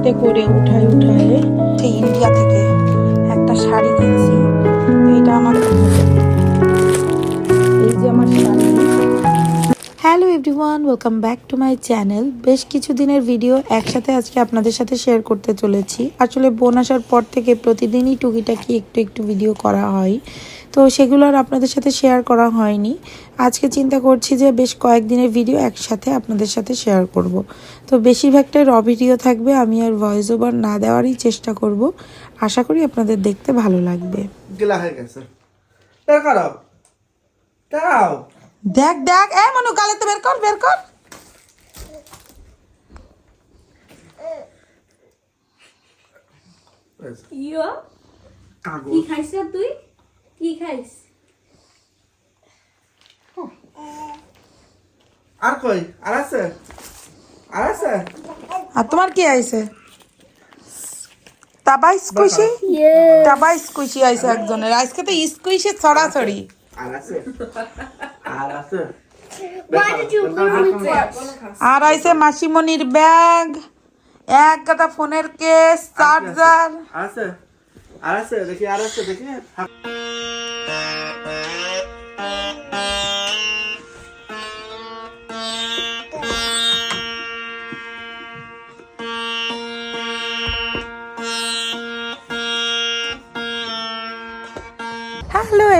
হাতে করে উঠায় উঠায় সেই ইন্ডিয়া থেকে একটা শাড়ি কিনছি এটা আমার hello everyone, welcome back to my channel. বেশ কিছু দিনের ভিডিও একসাথে আজকে আপনাদের সাথে শেয়ার করতে চলেছি। আসলে বোন আসার পর থেকে প্রতিদিনই টুকিটাকি একটু একটু ভিডিও করা হয়। তো সেগুলো আর আপনাদের সাথে শেয়ার করা হয়নি। আজকে চিন্তা করছি যে বেশ কয়েকদিনের ভিডিও একসাথে আপনাদের সাথে শেয়ার করব। তো বেশিরভাগটাই র ভিডিও থাকবে, আমি আর ভয়েস ওভার না দেওয়ারই চেষ্টা করব। আশা করি আপনাদের দেখতে ভালো লাগবে। দেখ দেখ। এ মনু গালে তো বের কর বের কর। ইয়ো কি খাইছ তুই? কি খাইছ? আর কই? আর আছে? আর আছে? আর তোমার কি আইছে? তাবা স্কুইশি? তাবা স্কুইশি আইছে একজনের। আজকে তো স্কুইশি ছড়াছড়ি। আর আইছে মাসিমণির ব্যাগ এক গাদা ফোনের কেস চার্জার। আছে আর আছে দেখি আর আছে দেখি।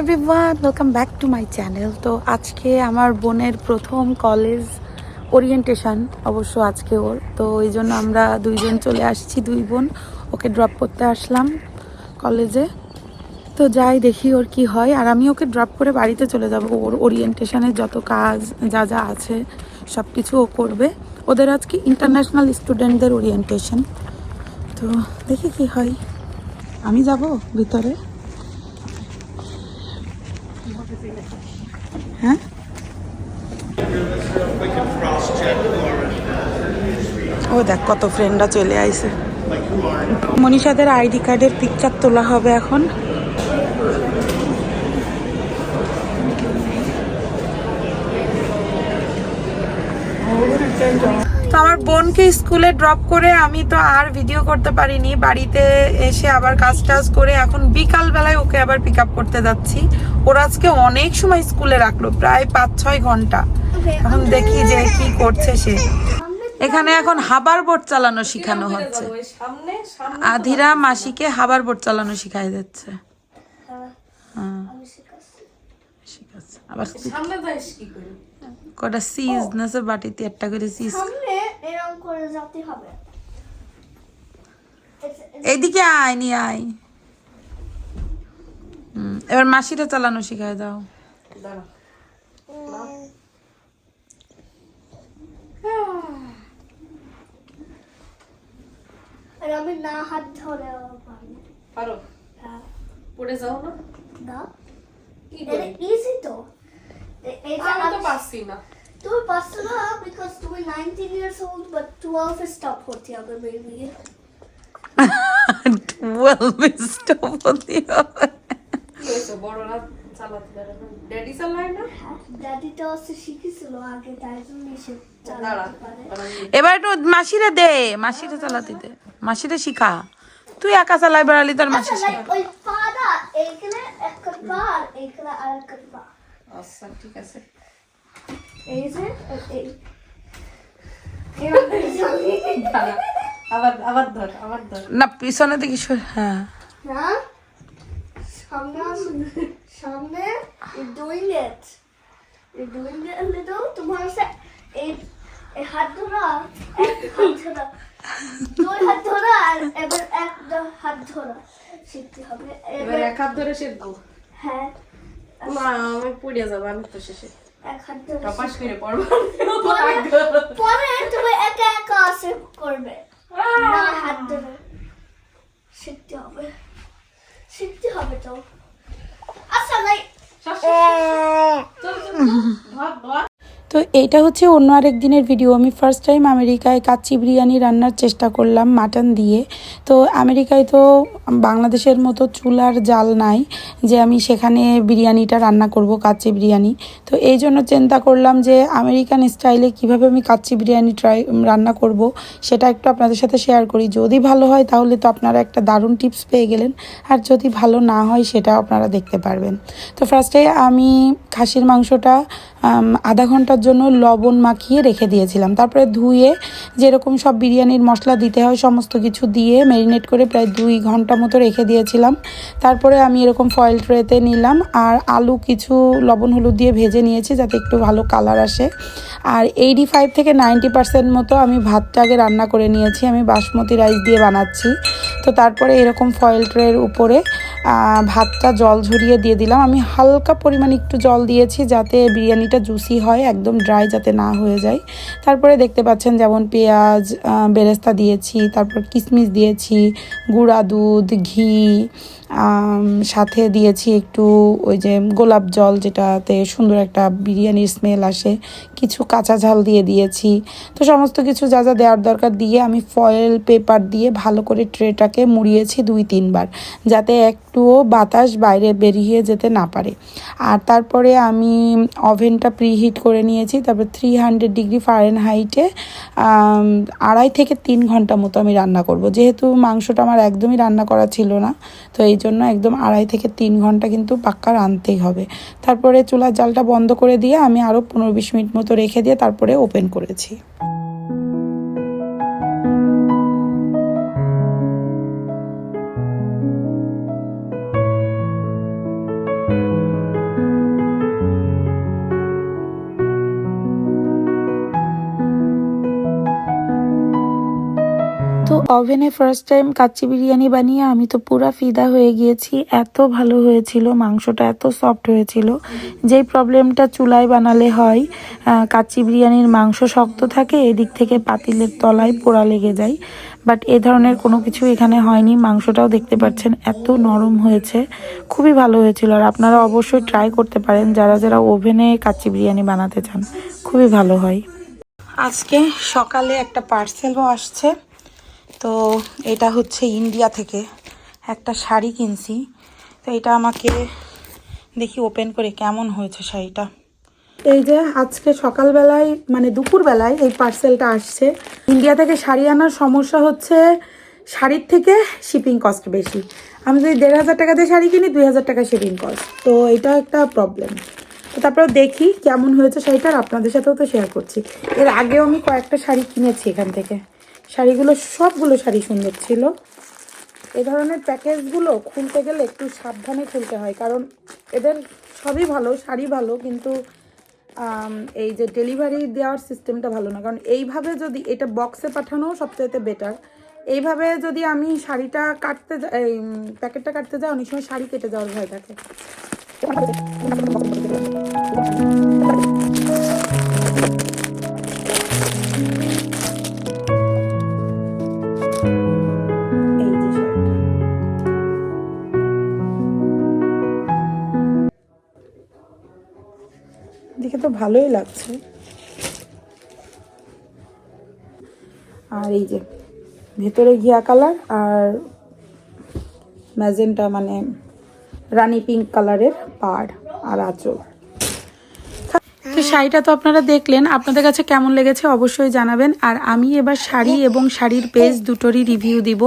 Everyone welcome back to my channel তো আজকে আমার বোনের প্রথম কলেজ ওরিয়েন্টেশন অবশ্য আজকে ওর। তো ওই জন্য আমরা দুইজন চলে আসছি, দুই বোন। ওকে ড্রপ করতে আসলাম কলেজে তো যাই দেখি ওর কি হয়। আর আমি ওকে ড্রপ করে বাড়িতে চলে যাব। ওর ওরিয়েন্টেশনের যত কাজ, যা যা আছে সব কিছু ও করবে। ওদের আজকে ইন্টারন্যাশনাল স্টুডেন্টদের ওরিয়েন্টেশন তো দেখি কি হয়। আমি যাব ভিতরে। হ্যাঁ? ও দেখ, কত ফ্রেন্ডরা চলে মনীষাদের আইডি কার্ডের পিকচার তোলা হবে এখন। তো আমার বোনকে স্কুলে ড্রপ করে আমি তো আর ভিডিও করতে পারিনি। বাড়িতে এসে আবার কাজ টাজ করে এখন বিকাল বেলায় ওকে আবার পিক আপ করতে যাচ্ছি। ওরা আজকে অনেক সময় স্কুলে রাখল প্রায় পাঁচ ছয় ঘণ্টা। এখন দেখি যে কি করছে সে। এখানে এখন হাবার বোট চালানো শেখানো হচ্ছে। আধিরা মাসিকে হাবার বোট চালানো শিখাই দিচ্ছে। হ্যাঁ আবার কি করে? কটা সিজ বাটিতে একটা করে সিজ। এইদিকে আয় নি আয়। এবার মাসিটা চালানো শিখায় দাও। আমি না হাত ধরে পারি। পারো। হ্যাঁ। পড়ে যাও না। না ইজি তো। এটা আমি তো পারছি না। তুমি পারছ না বিকজ তুমি 19 ইয়ার্স ওল্ড বাট 12 এ স্টপ করতে হবে বেবি টুয়েলভ স্টপ হতে হবে। হয়েছে বড়রা চালাতে পারে না। ড্যাডি চালায় না? দাদি তো শিখেছিল আগে তাই জন্য সে এবার একটু মাসিরে দে মাসিরে চালাতে দে। মাসিরে শিখা। তুই একা চালাই বেড়ালি তোর মাসি আচ্ছা ওই পাটা এইখানে একটা পা আর এইখানে আর পা আচ্ছা ঠিক আছে। এই যে আবার আবার ধর আবার ধর। না পিছনে দেখি হ্যাঁ। না? সামনে সামনে you're doing it. You're doing it a little. তোমার সে এই এই হাত ধরা এক হাত ধরা। দুই হাত ধরা আর এবার একটা হাত ধরা। শিখতে হবে। এবার এক হাত ধরে শিখব। হ্যাঁ। না আমি পড়ে যাব আমি তো শেষে। এক হাত ধরে টপাস করে পড়ব। পরে তুমি একা একা আসে করবে। না হাত ধরে। শিখতে হবে। শিখতে হবে তো। আচ্ছা লাইক তো এইটা হচ্ছে অন্য আরেক দিনের ভিডিও আমি ফার্স্ট টাইম আমেরিকায় কাচ্চি বিরিয়ানি রান্নার চেষ্টা করলাম মাটন দিয়ে। তো আমেরিকায় তো বাংলাদেশের মতো চুলার জাল নাই যে আমি সেখানে বিরিয়ানিটা রান্না করব, কাচ্চি বিরিয়ানি। তো এই জন্য চিন্তা করলাম যে আমেরিকান স্টাইলে কীভাবে আমি কাচ্চি বিরিয়ানি ট্রাই রান্না করব, সেটা একটু আপনাদের সাথে শেয়ার করি। যদি ভালো হয় তাহলে তো আপনারা একটা দারুণ টিপস পেয়ে গেলেন। আর যদি ভালো না হয় সেটা আপনারা দেখতে পারবেন। তো ফার্স্টে আমি খাসির মাংসটা আধা আধা ঘণ্টার জন্য লবণ মাখিয়ে রেখে দিয়েছিলাম। তারপরে ধুয়ে যেরকম সব বিরিয়ানির মশলা দিতে হয়, সমস্ত কিছু দিয়ে ম্যারিনেট করে প্রায় দুই ঘণ্টা মতো রেখে দিয়েছিলাম। তারপরে আমি এরকম ফয়েল ট্রেতে নিলাম আর আলু কিছু লবণ হলুদ দিয়ে ভেজে নিয়েছি যাতে একটু ভালো কালার আসে। আর এইটি ফাইভ থেকে নাইনটি পার্সেন্ট মতো আমি ভাতটা আগে রান্না করে নিয়েছি। আমি বাসমতি রাইস দিয়ে বানাচ্ছি। তো তারপরে এরকম ফয়েল ট্রের উপরে ভাতটা জল ঝরিয়ে দিয়ে দিলাম। আমি হালকা পরিমাণে একটু জল দিয়েছি যাতে বিরিয়ানিটা জুসি হয়, একদম ড্রাই যাতে না হয়ে যায়। তারপরে দেখতে পাচ্ছেন যেমন পেঁয়াজ বেরেস্তা দিয়েছি, তারপর কিশমিশ দিয়েছি, গুঁড়া দুধ, ঘি সাথে দিয়েছি একটু ওই যে গোলাপ জল যেটাতে সুন্দর একটা বিরিয়ানির স্মেল আসে। কিছু কাঁচা ঝাল দিয়ে দিয়েছি। তো সমস্ত কিছু যা যা দেওয়ার দরকার দিয়ে আমি ফয়েল পেপার দিয়ে ভালো করে ট্রেটাকে মুড়িয়েছি দুই তিনবার। যাতে একটুও বাতাস বাইরে বেরিয়ে যেতে না পারে। আর তারপরে আমি ওভেনটা প্রিহিট করে নিয়েছি, তারপর থ্রি হান্ড্রেড ডিগ্রি ফারেন হাইটে আড়াই থেকে তিন ঘণ্টা মতো আমি রান্না করব। যেহেতু মাংসটা আমার একদমই রান্না করা ছিল না, তো এই জন্য একদম আড়াই থেকে তিন ঘণ্টা কিন্তু পাক্কা রানতেই হবে। তারপরে চুলার জালটা বন্ধ করে দিয়ে আমি আরও পনেরো বিশ মিনিট মতো রেখে দিয়ে তারপরে ওপেন করেছি। তো ওভেনে ফার্স্ট টাইম কাচ্চি বিরিয়ানি বানিয়ে আমি তো পুরা ফিদা হয়ে গিয়েছি। এত ভালো হয়েছিল, মাংসটা এত সফট হয়েছিল। যেই প্রবলেমটা চুলায় বানালে হয় কাচ্চি বিরিয়ানির মাংস শক্ত থাকে, এদিক থেকে পাতিলের তলায় পোড়া লেগে যায়। বাট এ ধরনের কোনো কিছু এখানে হয়নি, মাংসটাও দেখতে পাচ্ছেন এত নরম হয়েছে। খুবই ভালো হয়েছিল আর আপনারা অবশ্যই ট্রাই করতে পারেন, যারা যারা ওভেনে কাচ্চি বিরিয়ানি বানাতে চান, খুবই ভালো হয়। আজকে সকালে একটা পার্সেলও আসছে। তো এটা হচ্ছে ইন্ডিয়া থেকে একটা শাড়ি কিনছি। তো এটা আমাকে দেখি ওপেন করে কেমন হয়েছে শাড়িটা। এই যে আজকে সকালবেলায় মানে দুপুরবেলায় এই পার্সেলটা আসছে। ইন্ডিয়া থেকে শাড়ি আনার সমস্যা হচ্ছে শাড়ির থেকে শিপিং কস্ট বেশি। আমি যদি দেড় হাজার টাকা দিয়ে শাড়ি কিনি, দুই হাজার টাকা শিপিং কস্ট তো এটা একটা প্রবলেম তো তারপরে দেখি কেমন হয়েছে শাড়িটা আপনাদের সাথেও তো শেয়ার করছি। এর আগেও আমি কয়েকটা শাড়ি কিনেছি এখান থেকে। শাড়িগুলো, সবগুলো শাড়ি সুন্দর ছিল। এ ধরনের প্যাকেজগুলো খুলতে গেলে একটু সাবধানে খুলতে হয়, কারণ এদের সবই ভালো, শাড়ি ভালো, কিন্তু এই যে ডেলিভারি দেওয়ার সিস্টেমটা ভালো না। কারণ এইভাবে যদি এটা বক্সে পাঠানো সবচাইতে বেটার এইভাবে যদি আমি শাড়িটা কাটতে এই প্যাকেটটা কাটতে যাই, অনেক সময় শাড়ি কেটে যাওয়ার ভয় থাকে। ভালোই লাগছে। আর এই যে ভেতরে ঘিয়া কালার আর ম্যাজেন্টা মানে রানি পিঙ্ক কালারের পাড় আর আঁচল। শাড়িটা তো আপনারা দেখলেন। আপনাদের কাছে কেমন লেগেছে অবশ্যই জানাবেন। আর আমি এবার শাড়ি এবং শাড়ির পেজ দুটোরই রিভিউ দিব।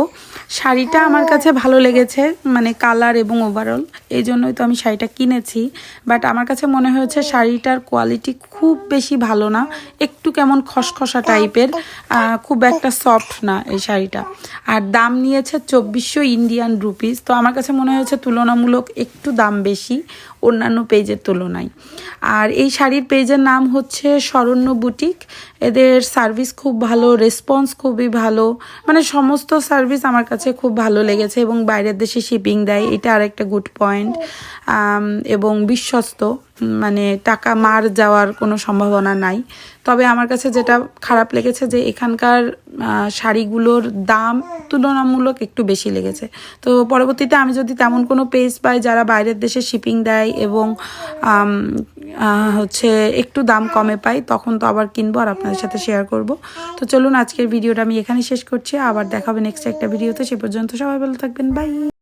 শাড়িটা আমার কাছে ভালো লেগেছে মানে কালার এবং ওভারঅল এই জন্যই তো আমি শাড়িটা কিনেছি। বাট আমার কাছে মনে হয়েছে শাড়িটার কোয়ালিটি খুব বেশি ভালো না। একটু কেমন খসখসা টাইপের খুব একটা সফট না এই শাড়িটা। আর দাম নিয়েছে চব্বিশশো ইন্ডিয়ান রুপিস তো আমার কাছে মনে হয়েছে তুলনামূলক একটু দাম বেশি। অন্যান্য পেজের তুলনায়। আর এই শাড়ির পেজের নাম হচ্ছে শরণ্য বুটিক। এদের সার্ভিস খুব ভালো রেসপন্স খুবই ভালো। মানে সমস্ত সার্ভিস আমার কাছে খুব ভালো লেগেছে এবং বাইরের দেশে শিপিং দেয়, এটা আর একটা গুড পয়েন্ট এবং বিশ্বস্ত মানে টাকা মার যাওয়ার কোনো সম্ভাবনা নাই। তবে আমার কাছে যেটা খারাপ লেগেছে যে এখানকার শাড়িগুলোর দাম তুলনামূলক একটু বেশি লেগেছে। তো পরবর্তীতে আমি যদি তেমন কোনো পেজ পাই যারা বাইরের দেশে শিপিং দেয় এবং হচ্ছে একটু দাম কমে পাই তখন তো আবার কিনবো আর আপনাদের সাথে শেয়ার করব। তো চলুন আজকের ভিডিওটা আমি এখানে শেষ করছি। আবার দেখাবে নেক্সট একটা ভিডিওতে। সে পর্যন্ত সবাই ভালো থাকবেন। বাই